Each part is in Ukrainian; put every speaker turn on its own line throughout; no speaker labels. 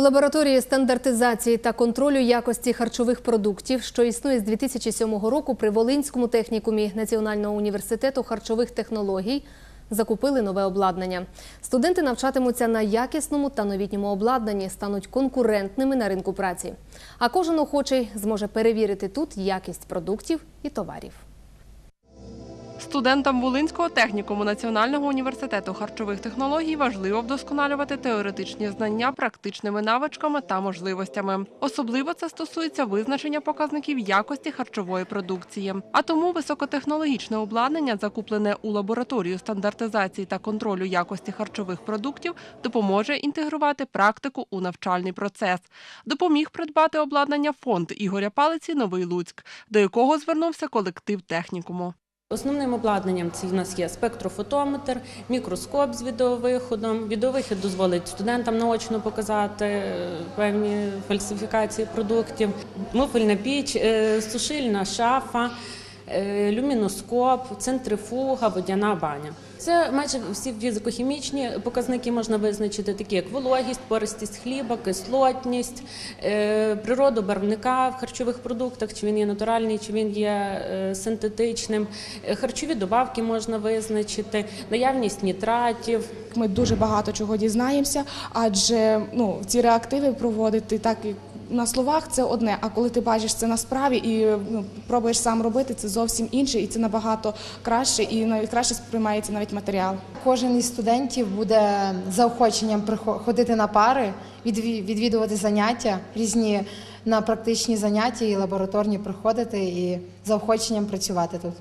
У лабораторії стандартизації та контролю якості харчових продуктів, що існує з 2007 року при Волинському технікумі Національного університету харчових технологій, закупили нове обладнання. Студенти навчатимуться на якісному та новітньому обладнанні, стануть конкурентними на ринку праці. А кожен охочий зможе перевірити тут якість продуктів і товарів.
Студентам Волинського технікуму Національного університету харчових технологій важливо вдосконалювати теоретичні знання практичними навичками та можливостями. Особливо це стосується визначення показників якості харчової продукції. А тому високотехнологічне обладнання, закуплене у лабораторію стандартизації та контролю якості харчових продуктів, допоможе інтегрувати практику у навчальний процес. Допоміг придбати обладнання фонд Ігоря Палиці Новий Луцьк, до якого звернувся колектив технікуму.
Основним обладнанням це в нас є спектрофотометр, мікроскоп з відеовиходом. Відеовихід дозволить студентам наочно показати е, певні фальсифікації продуктів, муфельна піч, е, сушильна шафа, люміноскоп, центрифуга, водяна баня. Це майже всі фізико-хімічні показники можна визначити, такі як вологість, пористість хліба, кислотність, е, природу барвника в харчових продуктах, чи він є натуральний, чи він є е, синтетичним. Е, Харчові добавки можна визначити, наявність нітратів.
Ми дуже багато чого дізнаємося, адже ну, ці реактиви проводити так і на словах це одне. А коли ти бачиш це на справі і ну, пробуєш сам робити, це зовсім інше, і це набагато краще, і навіть краще сприймається навіть матеріал.
Кожен із студентів буде заохоченням ходити на пари, відві- відвідувати заняття, різні на практичні заняття і лабораторні приходити і заохоченням працювати тут.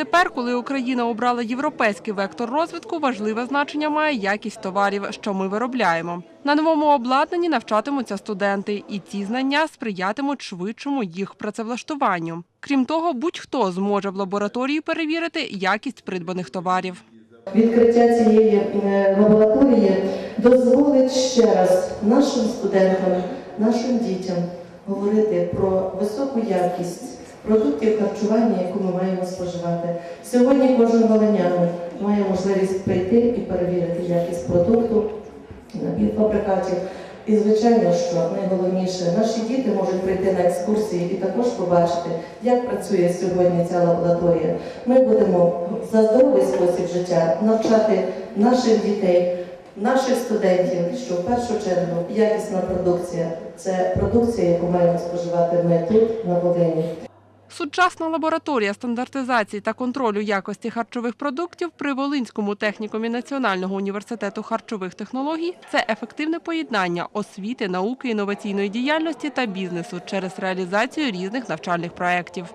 Тепер, коли Україна обрала європейський вектор розвитку, важливе значення має якість товарів, що ми виробляємо. На новому обладнанні навчатимуться студенти, і ці знання сприятимуть швидшому їх працевлаштуванню. Крім того, будь-хто зможе в лабораторії перевірити якість придбаних товарів.
Відкриття цієї е, лабораторії дозволить ще раз нашим студентам, нашим дітям говорити про високу якість продуктів харчування, яку ми маємо споживати. Сьогодні кожен волинянин має можливість прийти і перевірити якість продукту, напівфабрикатів. І звичайно, що найголовніше, наші діти можуть прийти на екскурсії і також побачити, як працює сьогодні ця лабораторія. Ми будемо за здоровий спосіб життя навчати наших дітей, наших студентів, що в першу чергу якісна продукція це продукція, яку маємо споживати ми тут, на Волині.
Сучасна лабораторія стандартизації та контролю якості харчових продуктів при Волинському технікумі Національного університету харчових технологій це ефективне поєднання освіти, науки, інноваційної діяльності та бізнесу через реалізацію різних навчальних проєктів.